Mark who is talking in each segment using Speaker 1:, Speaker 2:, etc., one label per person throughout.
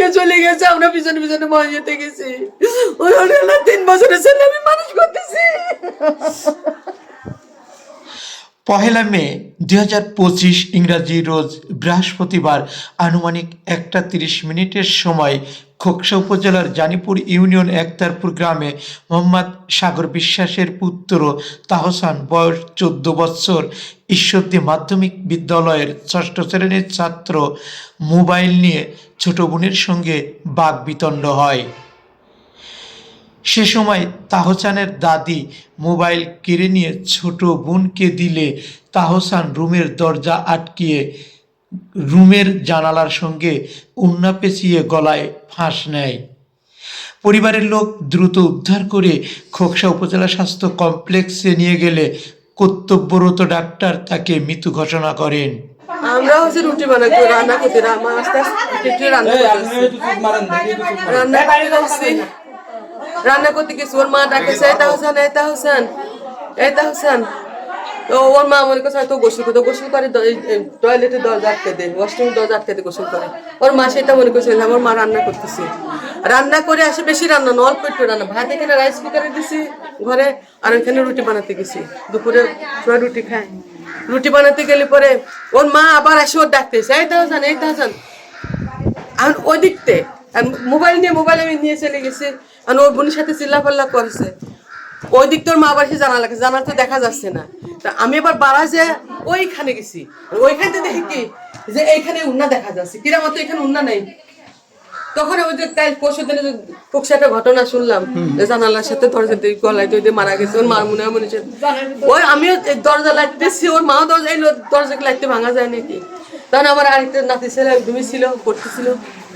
Speaker 1: নিয়ে চলে গেছে, আমরা পিছনে পিছনে মহিয়েতে গেছি। ওই হলো তিন বছরের ছেলে আমি মানুষ করতেছি।
Speaker 2: পহেলা মে দুই হাজার পঁচিশ ইংরাজি রোজ বৃহস্পতিবার আনুমানিক একটা তিরিশ মিনিটের সময় খোকসা উপজেলার জানিপুর ইউনিয়ন একতারপুর গ্রামে মোহাম্মদ সাগর বিশ্বাসের পুত্র তাহসান বয়স চোদ্দ বৎসর ঈশ্বরদী মাধ্যমিক বিদ্যালয়ের ষষ্ঠ শ্রেণির ছাত্র মোবাইল নিয়ে ছোট বোনের সঙ্গে বাঘ বিতণ্ড হয়। সে সময় তাহসানের দাদি মোবাইল কেড়ে নিয়ে ছোট বোনকে দিলে তাহসান রুমের দরজা আটকিয়ে রুমের জানালার সঙ্গে উন্না পেঁচিয়ে গলায় ফাঁস নেয়। পরিবারের লোক দ্রুত উদ্ধার করে খোকসা উপজেলা স্বাস্থ্য কমপ্লেক্সে নিয়ে গেলে কর্তব্যরত ডাক্তার তাকে মৃত্যু ঘোষণা করেন।
Speaker 1: আমরা হচ্ছে রুটি বানাই রান্না করতে আমার আস্তে আস্তে রান্না রান্না করতে রান্না করতে গেছি ওর মা ডাকেছে এটা হোসেন এটা হোসেন এটা হোসেন তো ওর মা মনে করছে তো গোসল করে গোসল করে টয়লেটে দরজা আটকে দেয় ওয়াশরুমের দরজা আটকে দেয় গোসল করে। ওর মা সেটা মনে করছে আমার মা রান্না করতেছে। রান্না করে আসে, বেশি রান্না না, অল্প একটু রান্না। ভাত এখানে রাইস কুকারে দিছি ঘরে, আর ওইখানে রুটি বানাতে গেছি। দুপুরে সবাই রুটি খায়। রুটি বানাতে গেলে পরে ওর মা আবার আসে, ওর ডাকতেছে এই তাহসান এই তাহসান আর ওই দিকতে মোবাইল নিয়ে, মোবাইল আমি নিয়ে চলে গেছি, আর ওর বোনের সাথে চিল্লা পাল্লা করেছে। ওই দিক তোর মা আবার সে জানা লাগে জানা তো দেখা যাচ্ছে না। তা আমি এবার বাড়া যে ওইখানে গেছি। ওইখানে দেখি কি যে এইখানে উন্না দেখা যাচ্ছে। কিরা মতো এখানে উন্না নেই। তখন ওই যে কাল পরশু দিনে একটা ঘটনা শুনলাম জানালার সাথে দরজা দিয়ে গলায় দিয়ে মারা গেছে। ওর মার মনে মনে ওই আমিও দরজা লাইতেছি ওর মাও দরজা দরজাকে লাইতে ভাঙা যায় নাকি? তখন আমার আরেকটা নাতি ছেলে একদমই ছিল পড়তেছিল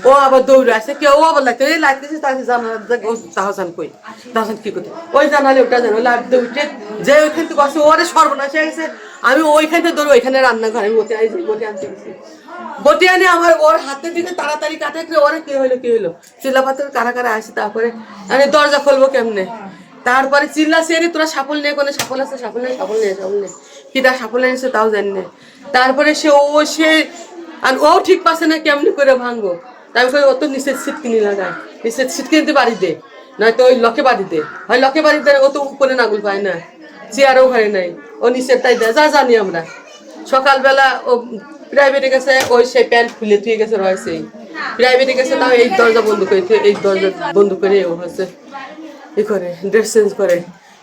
Speaker 1: ও আবার দৌড়ে আসে, কেউ আবার লাগতে এই লাগতেছে তাকে জানালা ও তাহসান কই? তাহসান কি করতে ওই জানালে ওটা জানো লাগতে উঠে যে ওইখান থেকে আসে, ওরে সর্বনাশ হয়ে গেছে। আমি ওইখান থেকে দৌড়ে ওইখানে রান্নাঘরে বসে আইছি বসে আনতে গেছি। বটি আনে আমার ওর হাতের দিকে তাড়াতাড়ি কাটে কি ওরে, কি হইল, কি পাথর কারা কারা আসে তারপরে? আমি দরজা খুলবো কেমনে? তারপরে চিল্লা সেরে তোরা সাফল নিয়ে কোনো সাফল আছে সাফল নেই সাফল নেই সাফল নেই কিটা সাফল এনেছে তাও জানি না। তারপরে সে ও, সে, আর ও ঠিক পাচ্ছে না কেমনি করে ভাঙবো। তাই কই, ও নিচের সিট কিনে লাগায় নিচের সিট কিনতে বাড়ি দে নয়তো ওই লকে বাড়ি দে হয় লকে বাড়ি দে ও তো উপরে নাগুল পায় না, চেয়ারও ঘরে নাই। ও নিচের তাই দেয়, যা জানি আমরা। সকালবেলা ও প্রাইভেটে গেছে, ওই সেই প্যান্ট খুলে তুই গেছে রয়েছে। প্রাইভেটে গেছে, তাও এই দরজা বন্ধ করে এই দরজা বন্ধ করে ও হচ্ছে ই করে, ড্রেস চেঞ্জ করে।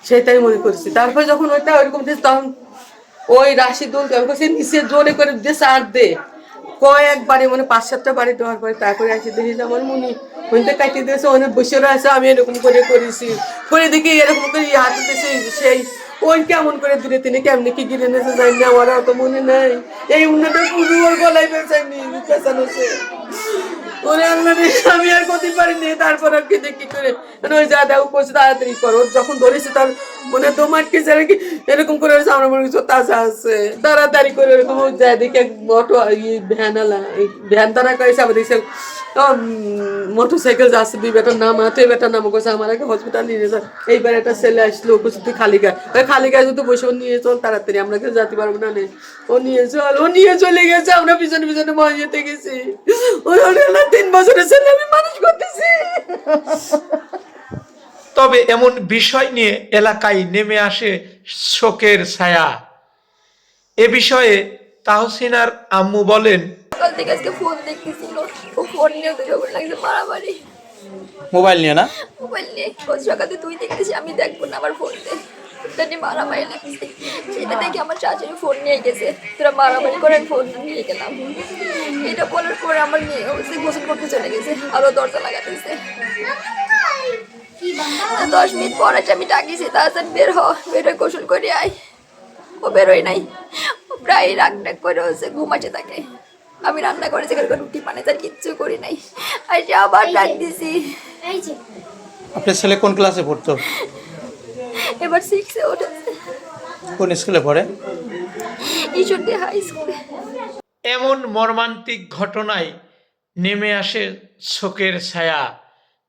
Speaker 1: সেটাই মনে করছি। তারপর যখন ওইটা ওইরকম দিয়েছে তখন ওই আমি বলছি নিচে জোরে করে দিয়ে চার দে। কয়েকবারে মানে পাঁচ সাতটা বাড়ি দেওয়ার পরে তারপরে আসি দেখি আমার মনে ওইটা কাটি দিয়েছে অনেক বসে আছে আমি এরকম করে করেছি। করে দেখি এরকম করে হাতে দিয়েছে সেই, ওই কেমন করে দূরে তিনি কেমনি কি গিরে নিয়েছে জানি আমার অত মনে নাই। এই উন্নত পুরো গলায় পেঁচাইনি পেঁচানো সে আর কি মানে যা তাড়াতাড়ি যখন তার তোমার কি কি? এরকম করে করে মোটর সাইকেল যাচ্ছে দুই বেটার নাম আছে বেটার নাম করছে আমার আগে হসপিটাল নিয়ে যা। এইবার একটা ছেলে আসলো বলছে তুই খালি গায়ে। খালি গায়ে যদি বসে, ও নিয়ে চল তাড়াতাড়ি, আমরা কেউ যেতে পারব না নে। ও নিয়ে চল, ও নিয়ে চলে গেছে, আমরা পিছনে পিছনে মহিয়েতে গেছি। ওই হলো তিন বছরের ছেলে আমি মানুষ করতেছি।
Speaker 2: তবে এমন বিষয় নিয়ে এলাকায় নেমে আসে শোকের ছায়া। এ বিষয়ে তাহসিনার আম্মু বলেন
Speaker 3: সকাল থেকে আজকে ফোন দেখতেছিল ও ফোন নিয়ে লাগছে মারামারি।
Speaker 4: মোবাইল নিয়ে না?
Speaker 3: মোবাইল নিয়ে খোঁজ সকালে তুই দেখতেছি আমি দেখব না আমার ফোন দে ওটা মারামারি লাগছে। সেটা দেখে আমার শাশুড়ি ফোন নিয়ে গেছে। তোরা মারামারি করে আমি ফোন নিয়ে গেলাম। এটা বলার পরে আমার মেয়ে হচ্ছে গোসল করতে চলে গেছে আরও দরজা লাগাতেছে দশ মিনিট পর আছে আমি ডাকিছি তাড়াতাড়ি বের হ বের হয়ে গোসল করে আয়। ও বেরোয় নাই। প্রায় রাগ ডাক করে হচ্ছে ঘুমাচ্ছে তাকে। আমি রান্না করেছি কালকে রুটি বানাই তার কিচ্ছু করি নাই। আর আবার ডাক দিছি।
Speaker 4: আপনার ছেলে কোন ক্লাসে পড়তো?
Speaker 3: এবার সিক্সে উঠেছে।
Speaker 4: কোন স্কুলে পড়ে?
Speaker 3: ঈশ্বরদী হাই স্কুলে
Speaker 2: এমন মর্মান্তিক ঘটনায় নেমে আসে শোকের ছায়া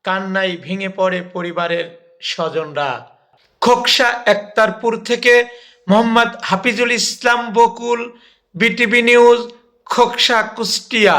Speaker 2: কান্নায় ভেঙে পড়ে পরিবারের স্বজনরা। খোকসা একতারপুর থেকে মোহাম্মদ হাফিজুল ইসলাম বকুল বিটিভি নিউজ খোকসা কুষ্টিয়া।